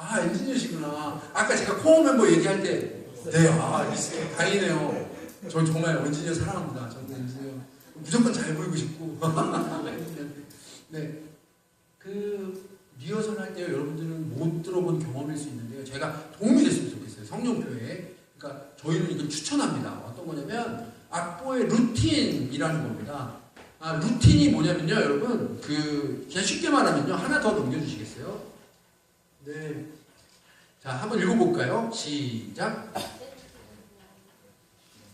아, 엔지니어시구나. 아까 제가 코어 멤버 얘기할 때, 네, 아, 이- 다행이네요. 저 정말 엔지니어 사랑합니다. 저도 엔지니어. 무조건 잘 보이고 싶고. 네. 그, 리허설 할 때 여러분들은 못 들어본 경험일 수 있는데요. 제가 도움이 됐으면 좋겠어요. 성령교회에. 그러니까 저희는 이걸 추천합니다. 어떤 거냐면, 악보의 루틴이라는 겁니다. 아, 루틴이 뭐냐면요, 여러분. 그, 그냥 쉽게 말하면요. 하나 더 넘겨주시겠어요? 네. 자, 한번 읽어볼까요? 시작.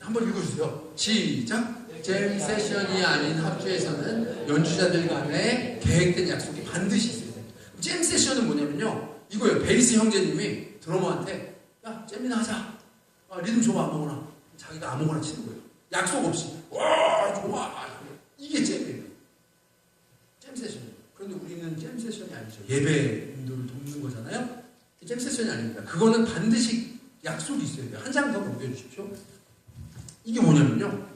한번 읽어주세요. 시작. 잼 세션이 아닌 합주에서는 연주자들 간에 계획된 약속이 반드시 있어야 돼요. 잼 세션은 뭐냐면요. 이거예요. 베이스 형제님이 드러머한테 야, 잼이나 하자. 아, 리듬 좋아, 아무거나. 자기가 아무거나 치는 거예요. 약속 없이. 와, 좋아. 이게 잼이에요. 잼 세션. 그런데 우리는 잼 세션이 아니죠. 예배 거잖아요. 잼 세션이 아닙니다. 그거는 반드시 약속이 있어야 돼요. 한 장 더 넘겨주십시오. 이게 뭐냐면요.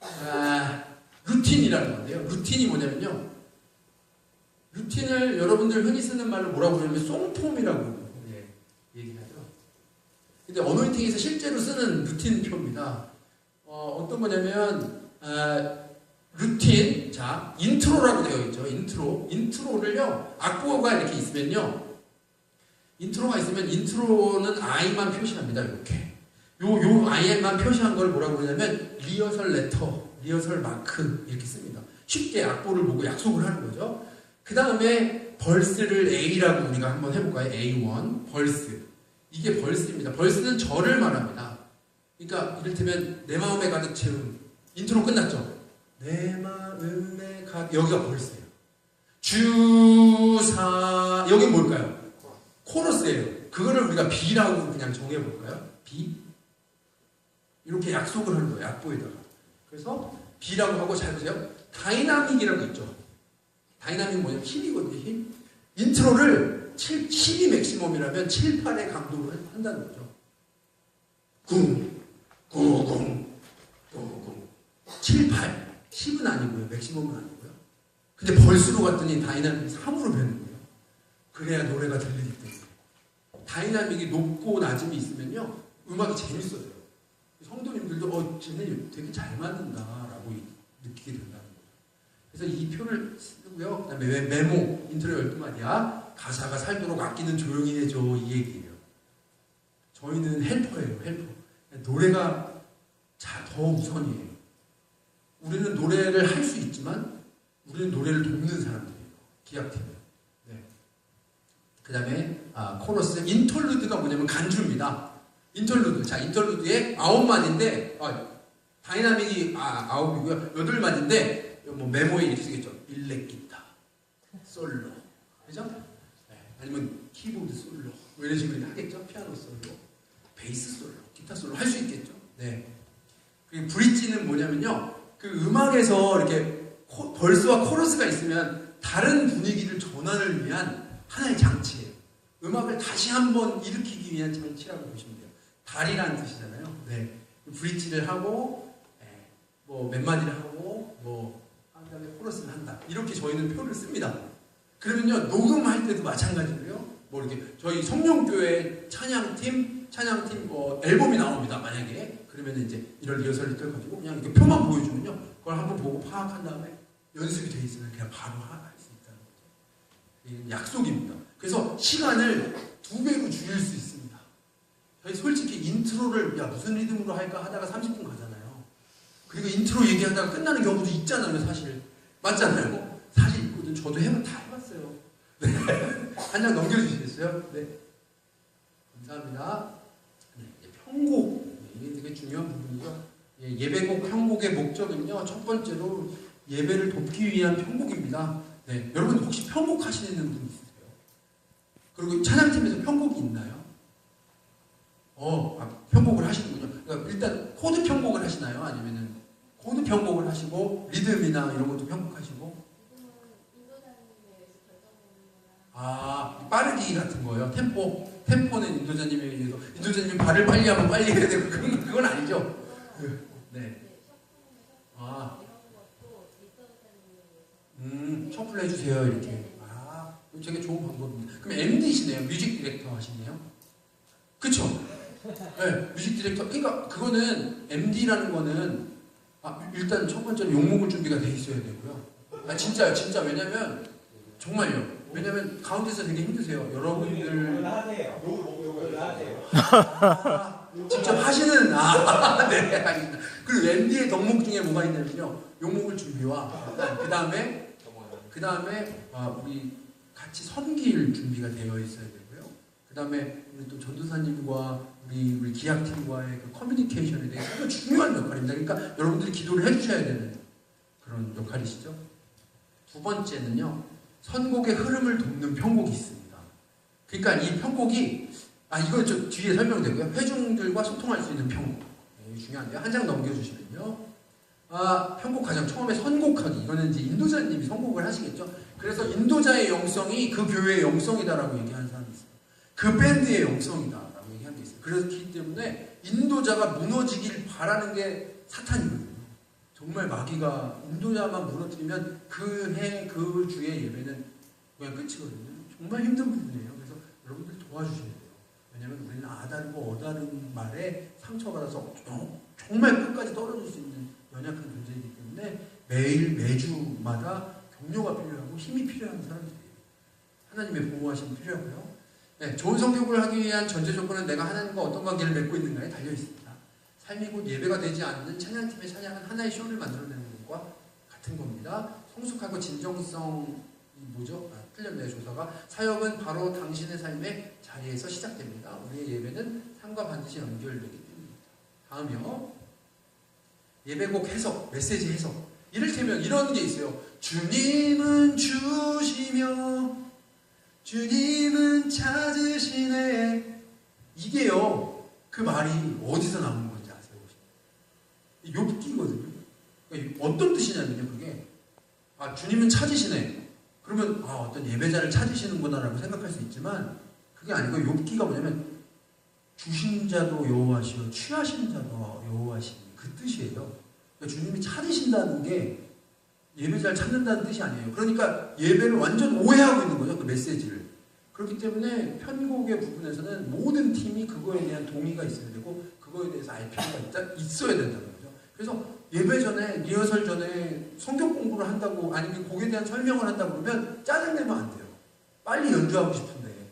아, 루틴이라는 건데요. 루틴이 뭐냐면요. 루틴을 여러분들 흔히 쓰는 말로 뭐라고 그러냐면 송폼이라고 예, 얘기하죠. 근데 어노인팅에서 실제로 쓰는 루틴 표입니다. 어, 떤 거냐면 아, 루틴, 자 인트로라고 되어 있죠. 인트로, 인트로를요 악보가 이렇게 있으면요. 인트로가 있으면 인트로는 I만 표시합니다. 이렇게. 요, 요 IM만 표시한 걸 뭐라고 그러냐면 리허설 레터, 리허설 마크 이렇게 씁니다. 쉽게 악보를 보고 약속을 하는 거죠. 그 다음에 벌스를 A라고 우리가 한번 해볼까요? A1 벌스. 이게 벌스입니다. 벌스는 절을 말합니다. 그러니까 이를테면 내 마음에 가득 채운 인트로 끝났죠. 내 마음에 가득 여기가 벌스예요. 주사 여기 뭘까요? 코러스예요. 그거를 우리가 B라고 그냥 정해볼까요? B 이렇게 약속을 하는 거예요. 약보에다가. 그래서 B라고 하고 잘 보세요. 다이나믹이라고 있죠. 다이나믹 뭐냐면 힘이거든요. 힘. 인트로를 7, 10이 맥시멈이라면 7, 8의 강도를 한다는 거죠. 쿵, 구궁, 구궁. 7, 8. 10은 아니고요. 맥시멈은 아니고요. 근데 벌스로 갔더니 다이나믹이 3으로 되는 거예요. 그래야 노래가 들리기 때문에. 다이나믹이 높고 낮음이 있으면요. 음악이 재밌어져요. 성도님들도 어, 쟤네 되게 잘 맞는다라고 느끼게 된다는 거죠. 그래서 이 표를 쓰고요. 그 다음에 메모, 인트로 12마디야. 가사가 살도록 악기는 조용히 해줘. 이 얘기예요. 저희는 헬퍼예요, 헬퍼. 노래가 자, 더 우선이에요. 우리는 노래를 할 수 있지만 우리는 노래를 돕는 사람들이에요. 네. 그 다음에 아, 코러스, 인톨루드가 뭐냐면 간주입니다. 인터루드. 자, 인터루드에 아홉 마디인데, 아, 다이나믹이 아, 아홉이고요. 여덟 마디인데, 뭐 메모에 이렇게 쓰겠죠. 일렉 기타, 솔로. 그죠? 네. 아니면 키보드 솔로. 뭐 이런 식으로 하겠죠. 피아노 솔로, 베이스 솔로, 기타 솔로 할 수 있겠죠. 네. 그리고 브릿지는 뭐냐면요. 그 음악에서 이렇게 코, 벌스와 코러스가 있으면 다른 분위기를 전환을 위한 하나의 장치예요. 음악을 다시 한번 일으키기 위한 장치라고 보시면 돼요. 달이라는 뜻이잖아요. 네. 브릿지를 하고, 네. 뭐몇 마디를 하고, 뭐, 한 다음에 코러스를 한다. 이렇게 저희는 표를 씁니다. 그러면요, 녹음할 때도 마찬가지로요. 뭐 이렇게 저희 성령교회 찬양팀, 찬양팀 뭐 앨범이 나옵니다. 만약에 그러면 이제 이런 리허설을 가지고 그냥 이렇게 표만 보여주면요, 그걸 한번 보고 파악한 다음에 연습이 돼 있으면 그냥 바로. 이게 약속입니다. 그래서 시간을 두 배로 줄일 수 있습니다. 솔직히 인트로를 야 무슨 리듬으로 할까 하다가 30분 가잖아요. 그리고 인트로 얘기하다가 끝나는 경우도 있잖아요, 사실. 맞잖아요. 사실 있거든. 저도 해봐 다 해봤어요. 네. 한장 넘겨주시겠어요? 네. 감사합니다. 네, 편곡. 이게 되게 중요한 부분이죠. 예, 예배곡 편곡의 목적은요, 첫 번째로 예배를 돕기 위한 편곡입니다. 네, 여러분 혹시 편곡 하시는 분 있으세요? 그리고 찬양팀에서 편곡이 있나요? 어, 아, 편곡을 하시는군요. 그러니까 일단 코드 편곡을 하시나요? 아니면은 코드 편곡을 하시고 리듬이나 이런 것도 편곡하시고 아 빠르기 같은 거요. 템포 템포는 인도자님에 의해서 인도자님이 발을 빨리 하면 빨리 해야 되고 그건 그건 아니죠. 그, 네. 아, 음, 셔플 해주세요 이렇게. 아, 되게 좋은 방법입니다. 그럼 MD시네요. 뮤직 디렉터 하시네요. 그쵸? 네, 뮤직 디렉터. 그러니까 그거는 MD라는 거는 아, 일단 첫 번째는 욕먹을 준비가 돼 있어야 되고요. 아 진짜요, 진짜 왜냐면 정말요. 왜냐면 가운데서 되게 힘드세요. 여러분들 하세요. 하세요. 아, 직접 하시는 아, 네, 알겠습니다. 그리고 MD의 덕목 중에 뭐가 있냐면요, 욕먹을 준비와 그 다음에 그 다음에 아, 우리 같이 섬길 준비가 되어 있어야 되고요. 그 다음에 우리 또 전도사님과 우리 우리 기약팀과의 그 커뮤니케이션에 대해서 중요한 역할입니다. 그러니까 여러분들이 기도를 해주셔야 되는 그런 역할이시죠. 두 번째는요, 선곡의 흐름을 돕는 편곡이 있습니다. 그러니까 이 편곡이 아 이거 저 뒤에 설명되고요. 회중들과 소통할 수 있는 편곡 네, 중요한데요. 한 장 넘겨주시면요. 아 편곡 과정 처음에 선곡하기 이거는 이제 인도자님이 선곡을 하시겠죠. 그래서 인도자의 영성이 그 교회의 영성이다라고 얘기하는 사람이 있어요. 그 밴드의 영성이다라고 얘기하는 게 있어요. 그렇기 때문에 인도자가 무너지길 바라는 게 사탄이거든요. 정말 마귀가 인도자만 무너뜨리면 그 해 그 주의 예배는 그냥 끝이거든요. 정말 힘든 부분이에요. 그래서 여러분들 도와주셔야 돼요. 왜냐면 우리는 아다르고 어다른 말에 상처받아서 정- 정말 끝까지 떨어질 수 있는 연약한 존재이기 때문에 매일 매주마다 격려가 필요하고 힘이 필요한 사람들이에요. 하나님의 보호하심이 필요하고요. 네, 좋은 성격을 하기 위한 전제 조건은 내가 하나님과 어떤 관계를 맺고 있는가에 달려 있습니다. 삶이 곧 예배가 되지 않는 찬양팀의 찬양은 하나의 쇼를 만들어내는 것과 같은 겁니다. 성숙하고 진정성이 뭐죠? 아, 틀렸네요, 조사가. 사역은 바로 당신의 삶의 자리에서 시작됩니다. 우리의 예배는 삶과 반드시 연결되기 때문입니다. 다음이요. 예배곡 해석, 메시지 해석. 이를테면 이런 게 있어요. 주님은 주시며 주님은 찾으시네. 이게요. 그 말이 어디서 나오는 건지 아세요? 욥기거든요. 그러니까 어떤 뜻이냐면요. 그게 아 주님은 찾으시네. 그러면 아 어떤 예배자를 찾으시는구나라고 생각할 수 있지만 그게 아니고 욥기가 뭐냐면 주신 자도 여호와시오 취하신 자도 여호와시니 그 뜻이에요. 그러니까 주님이 찾으신다는 게 예배자를 찾는다는 뜻이 아니에요. 그러니까 예배를 완전 오해하고 있는 거죠. 그 메시지를. 그렇기 때문에 편곡의 부분에서는 모든 팀이 그거에 대한 동의가 있어야 되고 그거에 대해서 알 필요가 있다, 있어야 된다는 거죠. 그래서 예배 전에 리허설 전에 성경 공부를 한다고 아니면 곡에 대한 설명을 한다고 그러면 짜증내면 안 돼요. 빨리 연주하고 싶은데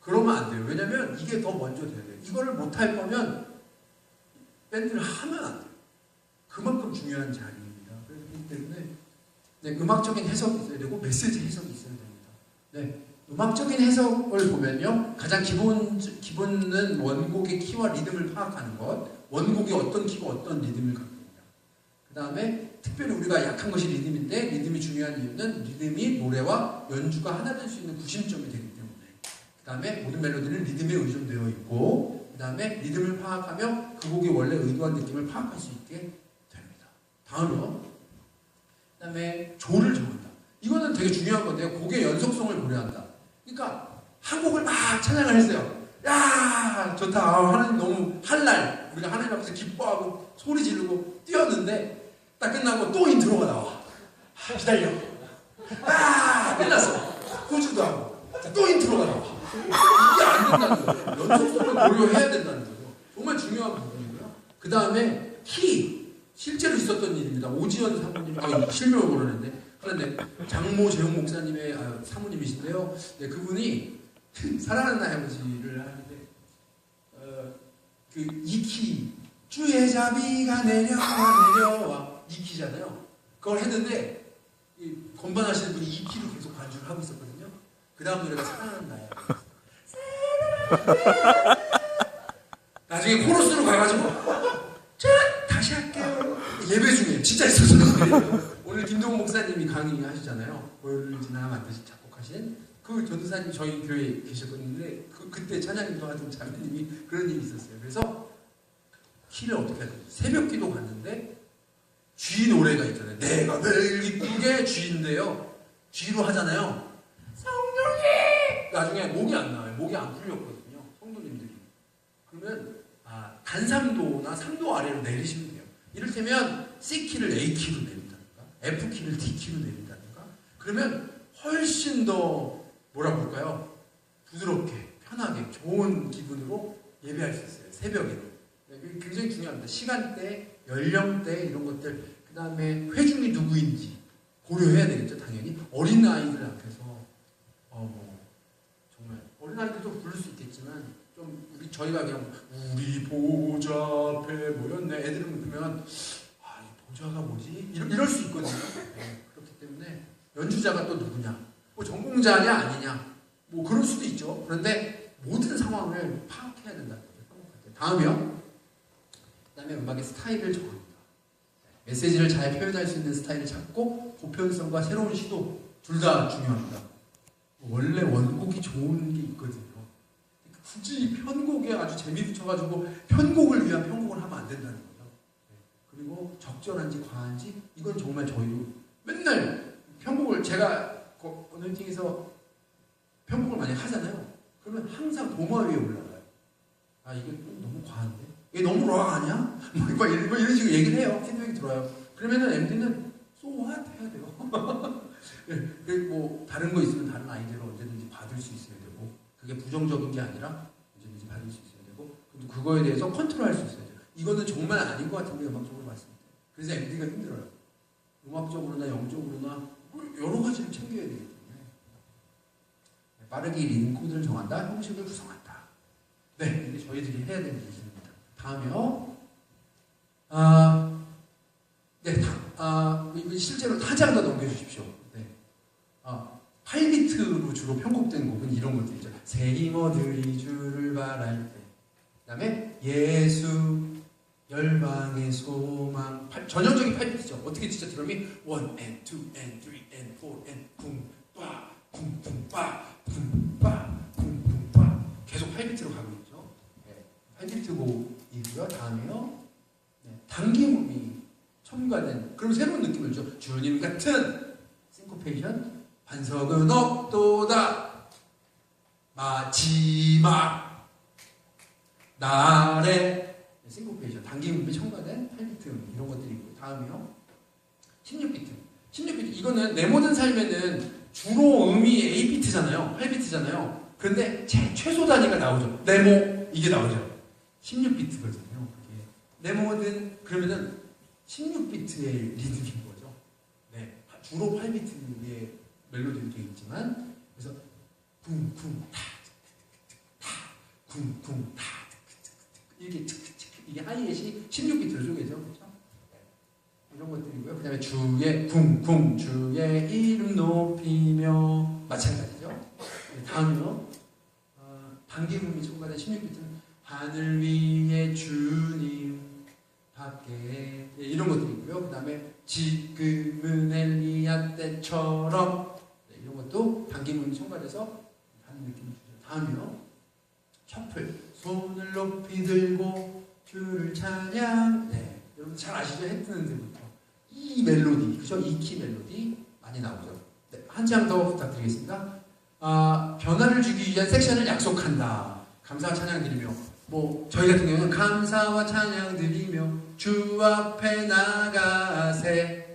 그러면 안 돼요. 왜냐면 이게 더 먼저 돼야 돼요. 이거를 못할 거면 밴드를 하면 안 돼요. 그만큼 중요한 자리입니다. 그렇기 때문에 네, 음악적인 해석이 있어야 되고 메시지 해석이 있어야 됩니다. 네, 음악적인 해석을 보면요, 가장 기본 기본은 원곡의 키와 리듬을 파악하는 것, 원곡이 어떤 키고 어떤 리듬을 갖고 있냐. 그 다음에 특별히 우리가 약한 것이 리듬인데 리듬이 중요한 이유는 리듬이 노래와 연주가 하나 될 수 있는 구심점이 되기 때문에. 그 다음에 모든 멜로디는 리듬에 의존되어 있고, 그 다음에 리듬을 파악하며 그 곡이 원래 의도한 느낌을 파악할 수 있게 됩니다. 다음으로, 그 다음에 조를 정한다. 이거는 되게 중요한 건데요. 곡의 연속성을 고려한다. 그러니까 한 곡을 막 찬양을 했어요. 야 좋다. 아, 하나님 너무 할날 우리가 하나님 앞에서 기뻐하고 소리 지르고 뛰었는데 딱 끝나고 또 인트로가 나와. 아, 기다려. 아 끝났어. 호주도 하고 자, 또 인트로가 나와. 이게 안 된다는 거예요. 연속성을 고려해야 된다는 거죠. 정말 중요한 부분이고요. 그 다음에 키 실제로 있었던 일입니다. 오지연 사모님 아 실명을 모르는데 그런데 장모 재용 목사님의 아, 사모님이신데요. 네, 그분이 사랑하는 나의 아버지를 하는데 어, 그 이키 주의 자비가 내려와 내려와 이 키잖아요. 그걸 했는데 이 건반하시는 분이 이 키로 계속 반주를 하고 있었거든요. 그 다음 노래가 사랑하는 나의 아버지. 나중에 코러스로 가가지고 자 다시 할게요. 예배 중에 진짜 있었어요. 오늘 김동훈 목사님이 강의 하시잖아요. 보혈을 지나 만드시 작곡하신 그 전도사님 저희 교회에 계셨는데 그 그때 찬양인도 하던 자매님이 그런 일이 있었어요. 그래서 키를 어떻게 하죠? 새벽 기도 갔는데 쥐 노래가 있잖아요. 내가 늘 기쁘게 쥐인데요. 쥐로 하잖아요. 나중에 목이 안 나와요. 목이 안 풀렸거든요. 성도님들이. 그러면 아, 단삼도나 3도 아래로 내리시면 돼요. 이를테면 C 키를 A 키로 내린다든가 F 키를 D 키로 내린다든가 그러면 훨씬 더 뭐라 그럴까요? 부드럽게, 편하게, 좋은 기분으로 예배할 수 있어요. 새벽에는. 네, 굉장히 중요합니다. 시간대, 연령대 이런 것들, 그 다음에 회중이 누구인지 고려해야 되겠죠, 당연히. 어린 아이들 앞에서 어린 아이들도 부를 수 있겠지만 좀 우리 저희가 그냥 우리 보좌 앞에 모였네. 애들은 그러면 아, 이 보좌가 뭐지? 이럴, 이럴 수 있거든요. 네, 그렇기 때문에 연주자가 또 누구냐? 뭐 전공자냐 아니냐? 뭐 그럴 수도 있죠. 그런데 모든 상황을 파악해야 된다는 거죠. 다음이요. 그 다음에 음악의 스타일을 정합니다. 메시지를 잘 표현할 수 있는 스타일을 찾고 보편성과 새로운 시도 둘 다 중요합니다. 원래 원곡이 좋은 게 있거든요. 굳이 편곡에 아주 재미 붙여가지고 편곡을 위한 편곡을 하면 안 된다는 거죠. 네. 그리고 적절한지 과한지 이건 정말 저희도 맨날 편곡을 제가 그 어느 미팅에서 편곡을 많이 하잖아요. 그러면 항상 도마 위에 올라가요. 아 이게 좀 너무 과한데? 이게 너무 락 아니야? 뭐, 뭐 이런, 식으로 얘기를 해요. 피드백이 들어와요. 그러면은 MD는 so what 해야 돼요. 예, 그리고 뭐 다른 거 있으면 다른 아이디어를 언제든지 받을 수 있어야 되고 그게 부정적인 게 아니라 언제든지 받을 수 있어야 되고 그리고 그거에 대해서 컨트롤할 수 있어야 돼요. 이거는 정말 아닌 것 같은데 음악적으로 봤을 때 그래서 MD가 힘들어요. 음악적으로나 영적으로나 뭐 여러 가지를 챙겨야 되기 때문에 빠르게 리듬 코드를 정한다, 형식을 구성한다. 네, 이게 저희들이 해야 되는 일입니다. 다음이요. 아, 네, 다, 아, 실제로 타장도 넘겨주십시오. 8비트로 주로 편곡된 곡은 이런 것들이죠. 얻으리 주를 바랄 때. 그 다음에 예수, 열방의 소망. 팔- 전형적인 8비트죠. 어떻게 진짜 드럼이 1 and 2 and 3 and 4 and 쿵빠, 쿵 쿵 빠, 쿵 빠, 쿵 쿵 빠. 계속 8비트로 가고 있죠. 네. 8비트 곡이고요. 다음에요. 네. 단기음이 첨가된 그럼 새로운 느낌을 줘. 주님 같은 싱코페이션 반석은 없도다. 마지막. 날에. 싱코페이션 단기 음이 첨가된 8비트 음, 이런 것들이 있고 다음이요. 16비트. 16비트. 이거는 내 모든 삶에는 주로 음이 8비트잖아요. 8비트잖아요. 그런데 제 최소 단위가 나오죠. 네모. 이게 나오죠. 16비트 거든요. 그게. 내 모든 그러면은 16비트의 리듬인 거죠. 네, 주로 8비트의 멜로디도 있지만 그래서 쿵쿵 타 타 쿵쿵 타 이게 이게 하이햇이 16비트로 쪼개죠, 그렇죠? 네, 이런 것들이고요. 그다음에 주의 쿵쿵 주의 이름 높이며 마찬가지죠. 네, 다음이요. 어, 단기음이 첨가된 16비트는 하늘 위에 주님 밖에 예, 이런 것들이 있고요. 그 다음에 지금은 엘리야 때처럼 것도 단기문이 첨가돼서 하는 느낌을 주죠. 다음이요. 셔플 손을 높이 들고 주를 찬양 네 여러분 잘 아시죠? 해 뜨는 데부터 이 멜로디 그죠? 이 키 멜로디 많이 나오죠. 네, 한 장 더 부탁드리겠습니다. 아, 변화를 주기 위한 섹션을 약속한다. 감사와 찬양 드리며 뭐 저희 같은 경우는 감사와 찬양 드리며 주 앞에 나가세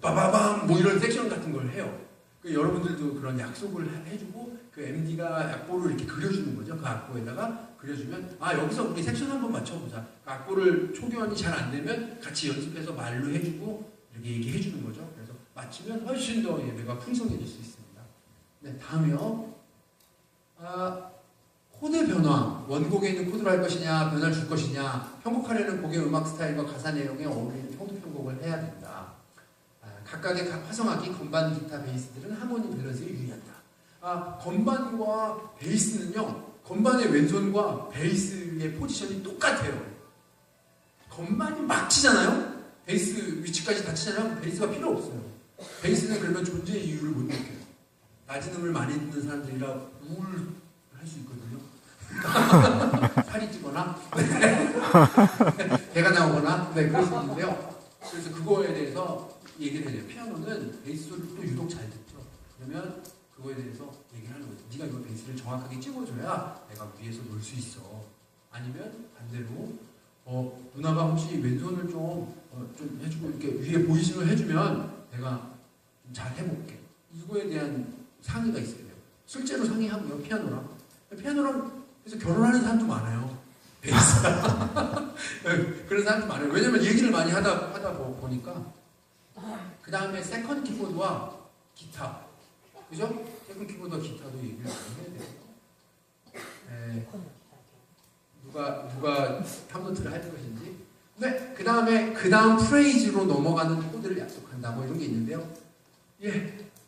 빠바밤 뭐 이런 섹션 같은 걸 해요. 그 여러분들도 그런 약속을 해- 해주고 그 MD가 악보를 이렇게 그려주는 거죠. 그 악보에다가 그려주면 아 여기서 우리 섹션 한번 맞춰보자. 그 악보를 초교환이 잘 안 되면 같이 연습해서 말로 해주고 이렇게 얘기해 주는 거죠. 그래서 맞추면 훨씬 더 예배가 풍성해질 수 있습니다. 네 다음이요. 아 코드 변화, 원곡에 있는 코드로 할 것이냐, 변화를 줄 것이냐, 편곡하려는 곡의 음악 스타일과 가사 내용에 어울리는 편곡 편곡을 해야 된다. 아, 각각의 각 화성악기, 건반, 기타, 베이스들은 하모니 밸런스에 유의한다. 아, 건반과 베이스는요, 건반의 왼손과 베이스의 포지션이 똑같아요. 건반이 막 치잖아요? 베이스 위치까지 다 치잖아요? 베이스가 필요 없어요. 베이스는 그러면 존재의 이유를 못 느껴요. 낮은 음을 많이 듣는 사람들이라 우울 할 수 있거든요. 살이 찌거나 네. 배가 나오거나 네 그럴 수 있는데요. 그래서 그거에 대해서 얘기를 해요. 피아노는 베이스 소리를 또 유독 잘 듣죠. 그러면 그거에 대해서 얘기를 하는 거죠. 네가 이거 베이스를 정확하게 찍어줘야 내가 위에서 놀 수 있어. 아니면 반대로 어, 누나가 혹시 왼손을 좀, 어, 좀 해주고 이렇게 위에 보이싱을 해주면 내가 좀잘 해볼게. 이거에 대한 상의가 있어야 돼요. 실제로 상의하고요. 피아노랑. 피아노랑 그래서 결혼하는 사람도 많아요. 베이스. 그런 사람도 많아요. 왜냐면 얘기를 많이 하다 하다 보- 보니까 그 다음에 세컨 키보드와 기타, 그죠? 세컨 키보드와 기타도 얘기를 해야 돼요. 네, 누가 누가 탐노트를 할 것인지. 네, 그 다음에 그 다음 프레이즈로 넘어가는 코드를 약속한다. 뭐 이런 게 있는데요. 예,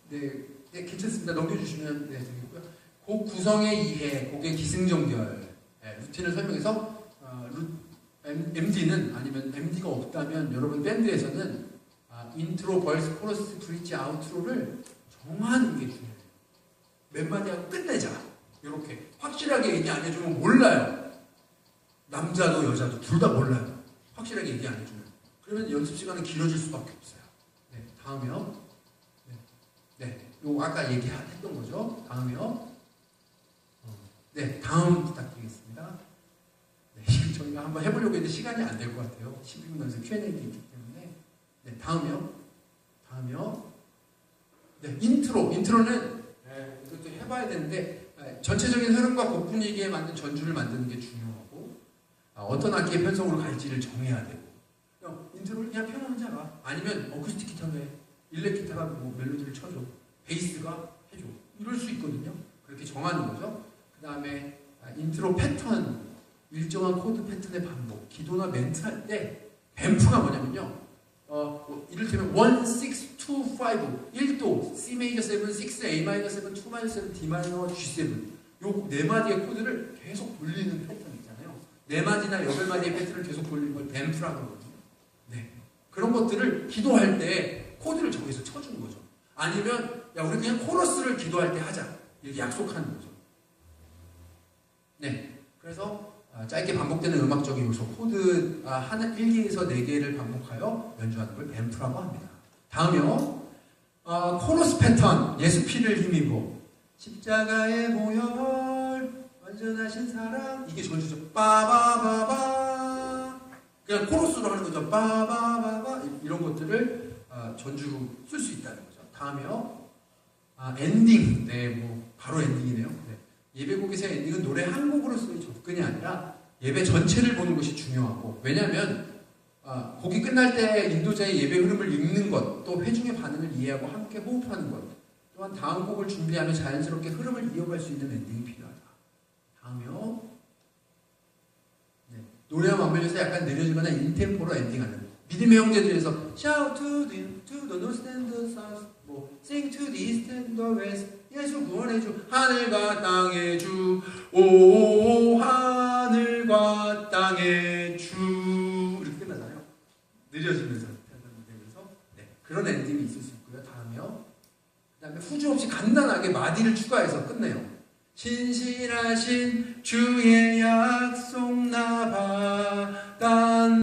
네, 네 괜찮습니다. 넘겨주시면 네 되겠고요. 곡 구성의 이해, 곡의 기승전결, 예, 루틴을 설명해서 어, 루, MD는 아니면 MD가 없다면 여러분 밴드에서는 아, 인트로, 벌스, 코러스, 브릿지, 아우트로를 정하는 게 중요해요. 몇 마디 하고 끝내자. 이렇게 확실하게 얘기 안 해주면 몰라요. 남자도 여자도 둘 다 몰라요. 확실하게 얘기 안 해주면. 그러면 연습 시간은 길어질 수밖에 없어요. 네, 다음이요. 네, 네, 요 아까 얘기했던 거죠. 다음이요. 어, 네, 다음 부탁드리겠습니다. 네, 저희가 한번 해보려고 했는데 시간이 안 될 것 같아요. 12분 연습 Q&A도 있기. 네, 다음이요. 다음이요. 네, 인트로. 인트로는 네, 이것도 해봐야 되는데 네, 전체적인 흐름과 곡 분위기에 맞는 전주를 만드는 게 중요하고 아, 어떤 악기의 편성으로 갈지를 정해야 되고. 그냥 인트로를 그냥 피아노 혼자 가 아니면 어쿠스틱 기타로 해 일렉 기타가 뭐 멜로디를 쳐줘. 베이스가 해줘. 이럴 수 있거든요. 그렇게 정하는 거죠. 그 다음에 인트로 패턴. 일정한 코드 패턴의 반복. 기도나 멘트 할 때 뱀프가 뭐냐면요 어, 뭐 이를테면 1, 6, 2, 5 1도 C 메이저 7, 6, A 마이너 7, 2 마이너 7, D 마이너 G7 요네 마디의 코드를 계속 돌리는 패턴 있잖아요. 네 마디나 여덟 마디의 패턴을 계속 돌리는 걸 뱀프라고 하거든요 네. 그런 것들을 기도할 때 코드를 정해서 쳐주는 거죠. 아니면 야 우리 그냥 코러스를 기도할 때 하자. 이렇게 약속하는 거죠. 네. 그래서 아, 짧게 반복되는 음악적인 요소 코드 아, 하나 1개에서 4개를 반복하여 연주하는 걸 뱀프라고 합니다. 다음이요. 어, 코러스 패턴 예수피를 힘입어 십자가의 보혈 완전하신 사랑 이게 전주죠. 빠바바바 그냥 코러스로 하는 거죠. 빠바바바 이런 것들을 아, 전주로 쓸 수 있다는 거죠. 다음이요. 아, 엔딩. 네, 뭐 바로 엔딩이네요. 네. 예배곡에서의 엔딩은 노래 한 곡으로서의 접근이 아니라 예배 전체를 보는 것이 중요하고 왜냐하면 아, 곡이 끝날 때 인도자의 예배 흐름을 읽는 것, 또 회중의 반응을 이해하고 함께 호흡하는 것, 또한 다음 곡을 준비하며 자연스럽게 흐름을 이어갈 수 있는 엔딩이 필요하다. 다음이요. 네. 노래와 맞물려서 약간 느려지거나 인템포로 엔딩하는 믿음의 형제들에서 shout to the to the north and the south 뭐 sing to the east and the west 예수 구원의 주 하늘과 땅의 주 오 하 늘과 땅의 주. 이렇게 끝나잖아요. 느려지면서 되면서. 네, 그런 엔딩이 있을 수 있고요. 다음이요. 그 다음에 후주 없이 간단하게 마디를 추가해서 끝내요. 신실하신 주의 약속 나 바